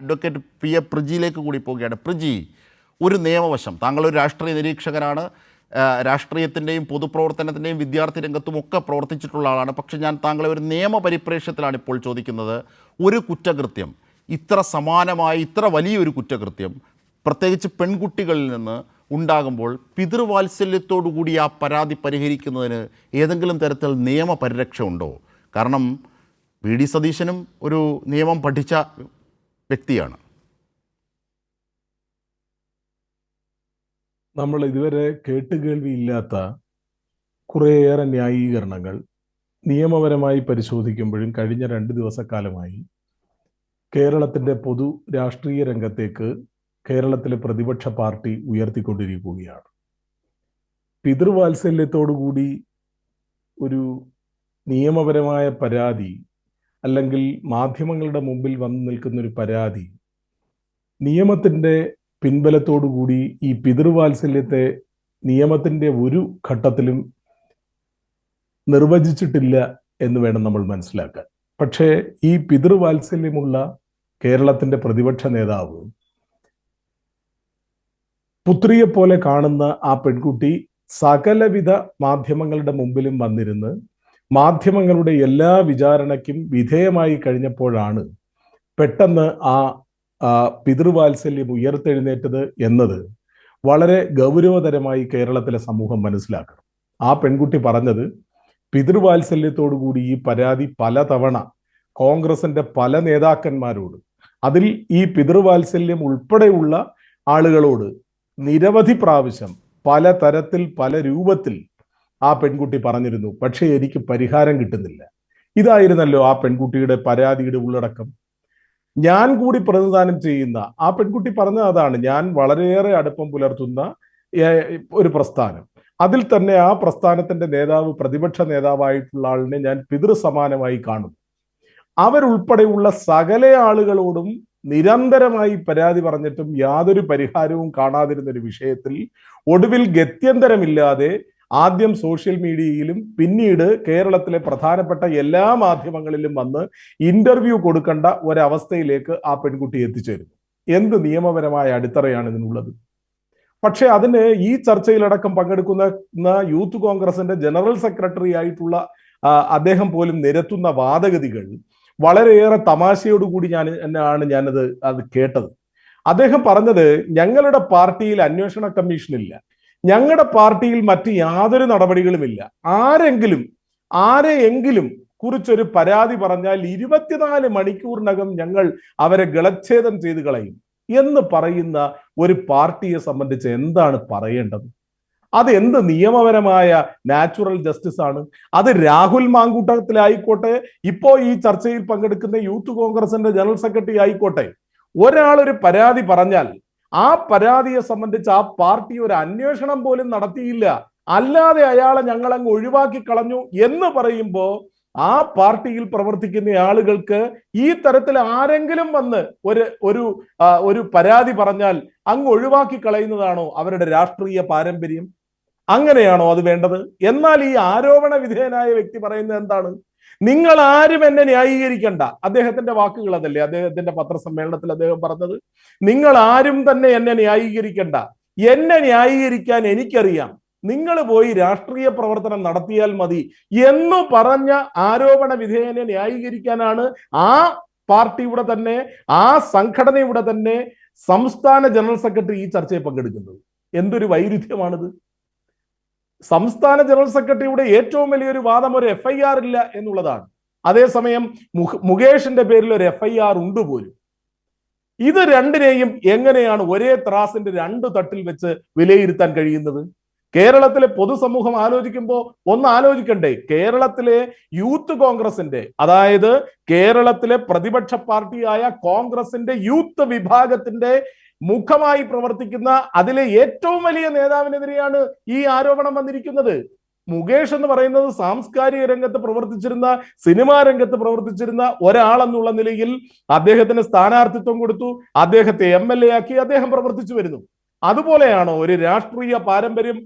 Advocate P A പ്രിജിയിലേക്ക് കൂടി പോവുകയാണ്. പ്രിജി ഒരു നിയമവശം. താങ്കളൊരു രാഷ്ട്രീയ നിരീക്ഷകനാണ് രാഷ്ട്രീയത്തിന്റെയും പൊതുപ്രവർത്തനത്തിന്റെയും വിദ്യാർത്ഥി രംഗത്തും ഒക്കെ പ്രവർത്തിച്ചിട്ടുള്ള ആളാണ്. പക്ഷെ ഞാൻ താങ്കളെ ഒരു നിയമപരിപ്രേക്ഷ്യത്തിലാണ് ഇപ്പോൾ ചോദിക്കുന്നത്. ഒരു കുറ്റകൃത്യം ഇത്ര സമാനമായ ഇത്ര വലിയൊരു കുറ്റകൃത്യം പ്രത്യേകിച്ച് പെൺകുട്ടികളിൽ നിന്ന് ഉണ്ടാകുമ്പോൾ പിതൃവാത്സല്യത്തോടുകൂടി ആ പരാതി പരിഹരിക്കുന്നതിന് ഏതെങ്കിലും തരത്തിൽ നിയമപരിരക്ഷ ഉണ്ടോ? കാരണം വി ഡി. സതീശനും ഒരു നിയമം പഠിച്ച വ്യക്തിയാണ്. നമ്മൾ ഇതുവരെ കേട്ടുകേൾവിയില്ലാത്ത കുറേയേറെ ന്യായീകരണങ്ങൾ നിയമപരമായി പരിശോധിക്കുമ്പോഴും കഴിഞ്ഞ രണ്ട് ദിവസക്കാലമായി കേരളത്തിന്റെ പൊതു രാഷ്ട്രീയ രംഗത്തേക്ക് കേരളത്തിലെ പ്രതിപക്ഷ പാർട്ടി ഉയർത്തിക്കൊണ്ടിരിക്കുകയാണ്. പിതൃവാത്സല്യത്തോടുകൂടി ഒരു നിയമപരമായ പരാതി അല്ലെങ്കിൽ മാധ്യമങ്ങളുടെ മുമ്പിൽ വന്നു നിൽക്കുന്നൊരു പരാതി. നിയമത്തിന്റെ പിൻബലത്തോടുകൂടി ഈ പിതൃവാത്സല്യത്തെ നിയമത്തിന്റെ ഒരു ഘട്ടത്തിലും നിർവചിച്ചിട്ടില്ല എന്ന് വേണം നമ്മൾ മനസ്സിലാക്കാൻ. പക്ഷേ ഈ പിതൃവാത്സല്യമുള്ള കേരളത്തിന്റെ പ്രതിപക്ഷ നേതാവ് പുത്രിയെ പോലെ കാണുന്ന ആ പെൺകുട്ടി സകലവിധ മാധ്യമങ്ങളുടെ മുമ്പിലും വന്നിരുന്ന് മാധ്യമങ്ങളുടെ എല്ലാ വിചാരണയ്ക്കും വിധേയമായി കഴിഞ്ഞപ്പോഴാണ് പെട്ടെന്ന് ആ പിതൃവാത്സല്യം ഉയർത്തെഴുന്നേറ്റത് എന്നത് വളരെ ഗൗരവതരമായി കേരളത്തിലെ സമൂഹം മനസ്സിലാക്കണം. ആ പെൺകുട്ടി പറഞ്ഞത് പിതൃവാത്സല്യത്തോടുകൂടി ഈ പരാതി പലതവണ കോൺഗ്രസിന്റെ പല നേതാക്കന്മാരോട് അതിൽ ഈ പിതൃവാത്സല്യം ഉൾപ്പെടെയുള്ള ആളുകളോട് നിരവധി പ്രാവശ്യം പല തരത്തിൽ പല രൂപത്തിൽ ആ പെൺകുട്ടി പറഞ്ഞിരുന്നു പക്ഷേ എനിക്ക് പരിഹാരം കിട്ടുന്നില്ല. ഇതായിരുന്നല്ലോ ആ പെൺകുട്ടിയുടെ പരാതിയുടെ ഉള്ളടക്കം. ഞാൻ കൂടി പ്രതിനിധാനം ചെയ്യുന്ന ആ പെൺകുട്ടി പറഞ്ഞ അതാണ് ഞാൻ വളരെയേറെ അടുപ്പം പുലർത്തുന്ന ഒരു പ്രസ്ഥാനം. അതിൽ തന്നെ ആ പ്രസ്ഥാനത്തിന്റെ നേതാവ് പ്രതിപക്ഷ നേതാവായിട്ടുള്ള ആളിനെ ഞാൻ പിതൃസമാനമായി കാണും അവരുൾപ്പെടെയുള്ള സകല ആളുകളോടും നിരന്തരമായി പരാതി പറഞ്ഞിട്ടും യാതൊരു പരിഹാരവും കാണാതിരുന്ന ഒരു വിഷയത്തിൽ ഒടുവിൽ ഗത്യന്തരമില്ലാതെ ആദ്യം സോഷ്യൽ മീഡിയയിലും പിന്നീട് കേരളത്തിലെ പ്രധാനപ്പെട്ട എല്ലാ മാധ്യമങ്ങളിലും വന്ന് ഇന്റർവ്യൂ കൊടുക്കേണ്ട ഒരവസ്ഥയിലേക്ക് ആ പെൺകുട്ടി എത്തിച്ചേരുന്നു. എന്ത് നിയമപരമായ അടിത്തറയാണ് ഇതിനുള്ളത്? പക്ഷെ അതിന് ഈ ചർച്ചയിലടക്കം പങ്കെടുക്കുന്ന യൂത്ത് കോൺഗ്രസിന്റെ ജനറൽ സെക്രട്ടറി ആയിട്ടുള്ള അദ്ദേഹം പോലും നിരത്തുന്ന വാദഗതികൾ വളരെയേറെ തമാശയോടുകൂടി ഞാൻ ആണ് ഞാനത് അത് കേട്ടത്. അദ്ദേഹം പറഞ്ഞത് ഞങ്ങളുടെ പാർട്ടിയിൽ അന്വേഷണ കമ്മീഷൻ ഇല്ല ഞങ്ങളുടെ പാർട്ടിയിൽ മറ്റ് യാതൊരു നടപടികളുമില്ല. ആരെങ്കിലും ആരെയെങ്കിലും കുറിച്ചൊരു പരാതി പറഞ്ഞാൽ ഇരുപത്തിനാല് മണിക്കൂറിനകം ഞങ്ങൾ അവരെ ഗളച്ഛേദം ചെയ്ത് കളയും എന്ന് പറയുന്ന ഒരു പാർട്ടിയെ സംബന്ധിച്ച് എന്താണ് പറയേണ്ടത്? അത് എന്ത് നിയമപരമായ നാച്ചുറൽ ജസ്റ്റിസ് ആണ് അത് രാഹുൽ മാങ്കൂട്ടത്തിലായിക്കോട്ടെ ഇപ്പോ ഈ ചർച്ചയിൽ പങ്കെടുക്കുന്ന യൂത്ത് കോൺഗ്രസിന്റെ ജനറൽ സെക്രട്ടറി ആയിക്കോട്ടെ. ഒരാൾ ഒരു പരാതി പറഞ്ഞാൽ ആ പരാതിയെ സംബന്ധിച്ച് ആ പാർട്ടി ഒരു അന്വേഷണം പോലും നടത്തിയില്ല. അല്ലാതെ അയാളെ ഞങ്ങൾ അങ്ങ് ഒഴിവാക്കി കളഞ്ഞു എന്ന് പറയുമ്പോൾ ആ പാർട്ടിയിൽ പ്രവർത്തിക്കുന്ന ആളുകൾക്ക് ഈ തരത്തിൽ ആരെങ്കിലും വന്ന് ഒരു ഒരു ഒരു പരാതി പറഞ്ഞാൽ അങ്ങ് ഒഴിവാക്കി കളയുന്നതാണോ അവരുടെ രാഷ്ട്രീയ പാരമ്പര്യം? അങ്ങനെയാണോ അത് വേണ്ടത്? എന്നാൽ ഈ ആരോപണ വിധേയനായ വ്യക്തി പറയുന്നത് എന്താണ്? നിങ്ങൾ ആരും എന്നെ ന്യായീകരിക്കണ്ട. അദ്ദേഹത്തിന്റെ വാക്കുകൾ അതല്ലേ? അദ്ദേഹത്തിന്റെ പത്രസമ്മേളനത്തിൽ അദ്ദേഹം പറഞ്ഞത് നിങ്ങൾ ആരും തന്നെ എന്നെ ന്യായീകരിക്കണ്ട. എന്നെ ന്യായീകരിക്കാൻ എനിക്കറിയാം. നിങ്ങൾ പോയി രാഷ്ട്രീയ പ്രവർത്തനം നടത്തിയാൽ മതി. എന്ന് പറഞ്ഞ ആരോപണ വിധേയനെ ന്യായീകരിക്കാനാണ് ആ പാർട്ടിയുടെ തന്നെ ആ സംഘടനയുടെ തന്നെ സംസ്ഥാന ജനറൽ സെക്രട്ടറി ഈ ചർച്ചയിൽ പങ്കെടുക്കുന്നത്. എന്തൊരു വൈരുദ്ധ്യമാണിത്. സംസ്ഥാന ജനറൽ സെക്രട്ടറിയുടെ ഏറ്റവും വലിയൊരു വാദം ഒരു എഫ് ഐ ആർ ഇല്ല എന്നുള്ളതാണ്. അതേസമയം മുകേഷിന്റെ പേരിൽ ഒരു എഫ് ഐ ആർ ഉണ്ട് പോലും. ഇത് രണ്ടിനെയും എങ്ങനെയാണ് ഒരേ ത്രാസിന്റെ രണ്ട് തട്ടിൽ വെച്ച് വിലയിരുത്താൻ കഴിയുന്നത്? കേരളത്തിലെ പൊതുസമൂഹം ആലോചിക്കുമ്പോൾ ഒന്ന് ആലോചിക്കണ്ടേ. കേരളത്തിലെ യൂത്ത് കോൺഗ്രസിന്റെ അതായത് കേരളത്തിലെ പ്രതിപക്ഷ പാർട്ടിയായ കോൺഗ്രസിന്റെ യൂത്ത് വിഭാഗത്തിന്റെ മുഖമായി പ്രവർത്തിക്കുന്ന അതിലെ ഏറ്റവും വലിയ നേതാവിനെതിരെയാണ് ഈ ആരോപണം വന്നിരിക്കുന്നത്. മുകേഷ് എന്ന് പറയുന്നത് സാംസ്കാരിക രംഗത്ത് പ്രവർത്തിച്ചിരുന്ന സിനിമാ രംഗത്ത് പ്രവർത്തിച്ചിരുന്ന ഒരാളെന്നുള്ള നിലയിൽ അദ്ദേഹത്തിന് സ്ഥാനാർത്ഥിത്വം കൊടുത്തു അദ്ദേഹത്തെ എം എൽ എ ആക്കി അദ്ദേഹം പ്രവർത്തിച്ചു വരുന്നു. അതുപോലെയാണോ ഒരു രാഷ്ട്രീയ പാരമ്പര്യം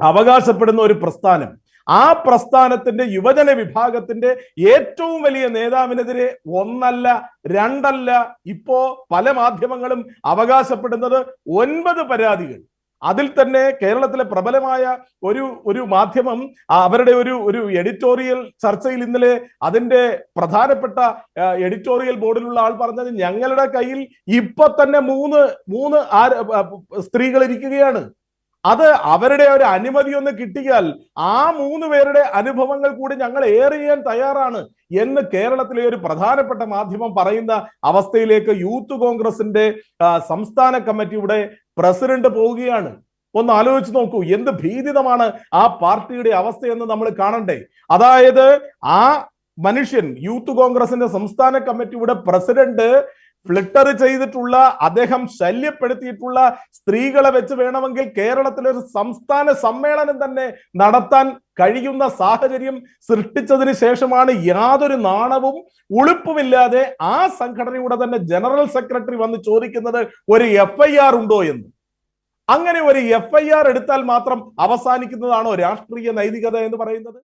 അവകാശപ്പെടുന്ന ഒരു പ്രസ്ഥാനം. ആ പ്രസ്ഥാനത്തിന്റെ യുവജന വിഭാഗത്തിന്റെ ഏറ്റവും വലിയ നേതാവിനെതിരെ ഒന്നല്ല രണ്ടല്ല ഇപ്പോ പല മാധ്യമങ്ങളും അവകാശപ്പെടുന്നത് ഒൻപത് പരാതികൾ. അതിൽ തന്നെ കേരളത്തിലെ പ്രബലമായ ഒരു ഒരു മാധ്യമം അവരുടെ ഒരു ഒരു എഡിറ്റോറിയൽ ചർച്ചയിൽ ഇന്നലെ അതിന്റെ പ്രധാനപ്പെട്ട എഡിറ്റോറിയൽ ബോർഡിലുള്ള ആൾ പറഞ്ഞത് ഞങ്ങളുടെ കയ്യിൽ ഇപ്പൊ തന്നെ മൂന്ന് മൂന്ന് സ്ത്രീകൾ ഇരിക്കുകയാണ്. അത് അവരുടെ ഒരു അനുമതി ഒന്ന് കിട്ടിയാൽ ആ മൂന്ന് പേരുടെ അനുഭവങ്ങൾ കൂടി ഞങ്ങൾ ഏറെ ചെയ്യാൻ തയ്യാറാണ് എന്ന് കേരളത്തിലെ ഒരു പ്രധാനപ്പെട്ട മാധ്യമം പറയുന്ന അവസ്ഥയിലേക്ക് യൂത്ത് കോൺഗ്രസിന്റെ സംസ്ഥാന കമ്മിറ്റിയുടെ പ്രസിഡന്റ് പോവുകയാണ്. ഒന്ന് ആലോചിച്ച് നോക്കൂ എന്ത് ഭീതിതമാണ് ആ പാർട്ടിയുടെ അവസ്ഥയെന്ന് നമ്മൾ കാണണ്ടേ? അതായത് ആ മനുഷ്യൻ യൂത്ത് കോൺഗ്രസിന്റെ സംസ്ഥാന കമ്മിറ്റിയുടെ പ്രസിഡന്റ് ഫ്ലിട്ടർ ചെയ്തിട്ടുള്ള അദ്ദേഹം ശല്യപ്പെടുത്തിയിട്ടുള്ള സ്ത്രീകളെ വെച്ച് വേണമെങ്കിൽ കേരളത്തിലെ ഒരു സംസ്ഥാന സമ്മേളനം തന്നെ നടത്താൻ കഴിയുന്ന സാഹചര്യം സൃഷ്ടിച്ചതിന് ശേഷമാണ് യാതൊരു നാണവും ഉളുപ്പുമില്ലാതെ ആ സംഘടനയുടെ തന്നെ ജനറൽ സെക്രട്ടറി വന്ന് ചോദിക്കുന്നത് ഒരു എഫ് ഐ ആർ ഉണ്ടോ എന്ന്. അങ്ങനെ ഒരു എഫ് ഐ ആർ എടുത്താൽ മാത്രം അവസാനിക്കുന്നതാണോ രാഷ്ട്രീയ നൈതികത എന്ന് പറയുന്നത്?